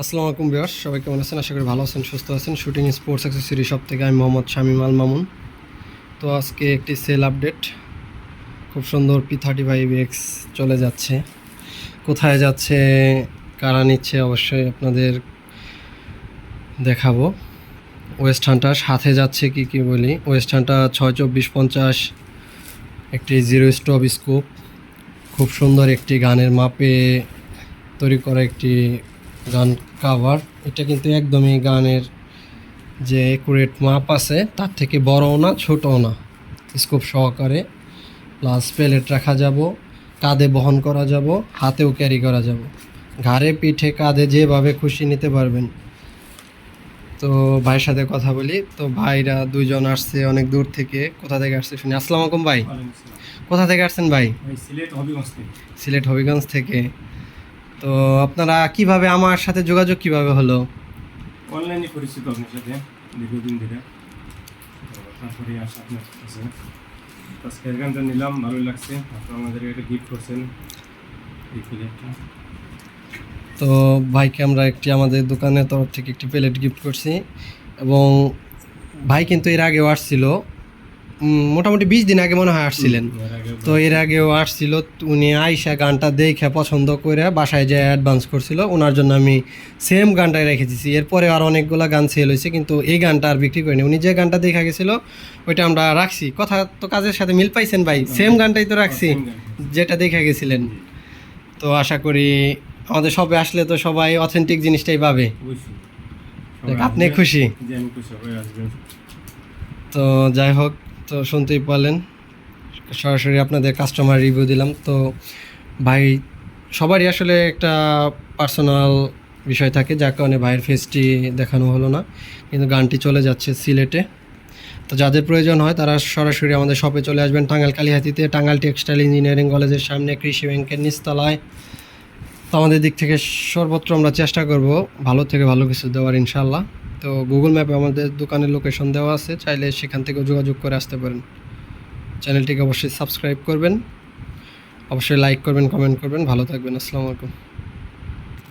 আসসালামু আলাইকুম বিয়াস সবাই কেমন আছেন? আশা করি ভালো আছেন, সুস্থ আছেন। শুটিং স্পোর্টস অ্যাক্সেসরি শপ থেকে আমি মোহাম্মদ শামিম আল মামুন। তো আজকে একটি সেল আপডেট খুব সুন্দর পি থার্টি ফাইভ এক্স চলে যাচ্ছে। কোথায় যাচ্ছে, কারা নিচ্ছে, অবশ্যই আপনাদের দেখাবো। ওয়েস্ট হান্টার সাথে যাচ্ছে কি কি বলি? ওয়েস্ট হান্টার ছয় চব্বিশ পঞ্চাশ, একটি জিরো স্টপ স্কোপ খুব সুন্দর একটি গানের মাপে তৈরি করা একটি গান কাভার এটা কিন্তু একদমই গানের যে একুরেট মাপ আছে তার থেকে বড়ও না ছোটও না। স্কোপ সহকারে। প্লাস প্লেট রাখা যাব কাঁধে বহন করা যাব হাতেও ক্যারি করা যাব। ঘাড়ে পিঠে কাঁধে যেভাবে খুশি নিতে পারবেন। তো ভাইয়ের সাথে কথা বলি। তো ভাইরা দুইজন আসছে অনেক দূর থেকে। কোথা থেকে আসছে শুনি? আসসালামু আলাইকুম ভাই। কোথা থেকে আসছেন ভাই সিলেট হবিগঞ্জ থেকে। সিলেট হবিগঞ্জ থেকে। তো আপনারা কীভাবে আমার সাথে যোগাযোগ কীভাবে হলো? অনলাইনে পরিচিত আপনার সাথে দীর্ঘদিন ধরে। তারপরে আসা আপনার কাছে। আজকে গানটা নিলাম ভালো লাগছে। আপনার আমাদের একটা গিফট করছেন। এই প্লেটটা। তো ভাইকে আমরা একটি আমাদের দোকানের তরফ থেকে একটি প্লেট গিফট করছি। এবং ভাই কিন্তু এর আগেও আসছিল। মোটামুটি বিশ দিন আগে মনে হয় আসছিলেন। তো এর আগেও আসছিল উনি আইসা গানটা দেখে পছন্দ করে বাসায় যে অ্যাডভান্স করছিল ওনার জন্য আমি সেম গানটাই রেখে দিয়েছি এরপরে আর অনেকগুলো গান সেল হয়েছে কিন্তু এই গানটা আর বিক্রি করিনি। উনি যে গানটা দেখা গেছিল ওইটা আমরা রাখছি। কথা তো কাজের সাথে মিল পাইছেন ভাই সেম গানটাই তো রাখছি যেটা দেখে গেছিলেন। তো আশা করি আমাদের সবে আসলে তো সবাই অথেন্টিক জিনিসটাই পাবে। আপনি খুশি। তো যাই হোক তো শুনতেই পারলেন। সরাসরি আপনাদের কাস্টমার রিভিউ দিলাম। তো ভাই, সবারই আসলে একটা পার্সোনাল বিষয় থাকে, যার কারণে ভাইয়ের ফেসটি দেখানো হলো না। কিন্তু গানটি চলে যাচ্ছে সিলেটে। তো যাদের প্রয়োজন হয়, তারা সরাসরি আমাদের শপে চলে আসবেন টাঙ্গাল কালিহাতিতে টাঙ্গাল টেক্সটাইল ইঞ্জিনিয়ারিং কলেজের সামনে, কৃষি ব্যাংকের নিচতলায়। তো আমাদের দিক থেকে সর্বত্র আমরা চেষ্টা করব ভালো থেকে ভালো কিছু দেওয়ার ইনশাল্লাহ তো গুগল ম্যাপে আমাদের দোকানের লোকেশন দেওয়া আছে, চাইলে সেখান থেকেও যোগাযোগ করে আসতে পারেন। চ্যানেলটিকে অবশ্যই সাবস্ক্রাইব করবেন, অবশ্যই লাইক করবেন কমেন্ট করবেন, ভালো থাকবেন, আসসালামু আলাইকুম।